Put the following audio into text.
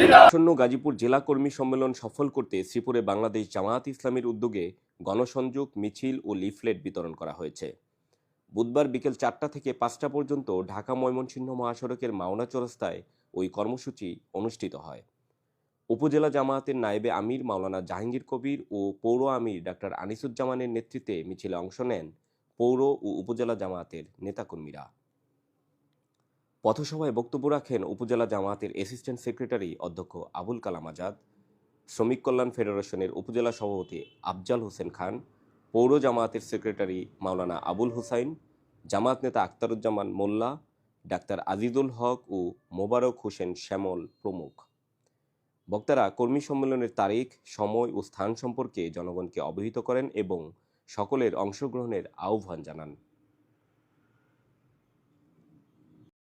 আসন্ন গাজীপুর জেলা কর্মী সম্মেলন সফল করতে শ্রীপুরে বাংলাদেশ জামায়াত ইসলামীর উদ্যোগে গণসংযোগ, মিছিল ও লিফলেট বিতরণ করা হয়েছে। বুধবার বিকেল চারটা থেকে পাঁচটা পর্যন্ত ঢাকা ময়মনসিংহ মহাসড়কের মাওনা চৌরাস্তায় ওই কর্মসূচি অনুষ্ঠিত হয়। উপজেলা জামায়াতের নায়েবে আমির, মাওলানা জাহাঙ্গীর কবির ও পৌর আমির ডাক্তার আনিসুজ্জামানের নেতৃত্বে মিছিলে অংশ নেন পৌর ও উপজেলা জামায়াতের নেতাকর্মীরা। পথসভায় বক্তব্য রাখেন উপজেলা জামায়াতের অ্যাসিস্ট্যান্ট সেক্রেটারি অধ্যক্ষ আবুল কালাম আজাদ, শ্রমিক কল্যাণ ফেডারেশনের উপজেলা সভাপতি আফজাল হোসেন খান, পৌর জামায়াতের সেক্রেটারি মাওলানা আবুল হুসাইন জামাত নেতা আখতারুজ্জামান মোল্লা, ডাক্তার আজিজুল হক ও মোবারক হোসেন শ্যামল প্রমুখ। বক্তারা কর্মী সম্মেলনের তারিখ, সময় ও স্থান সম্পর্কে জনগণকে অবহিত করেন এবং সকলের অংশগ্রহণের আহ্বান জানান।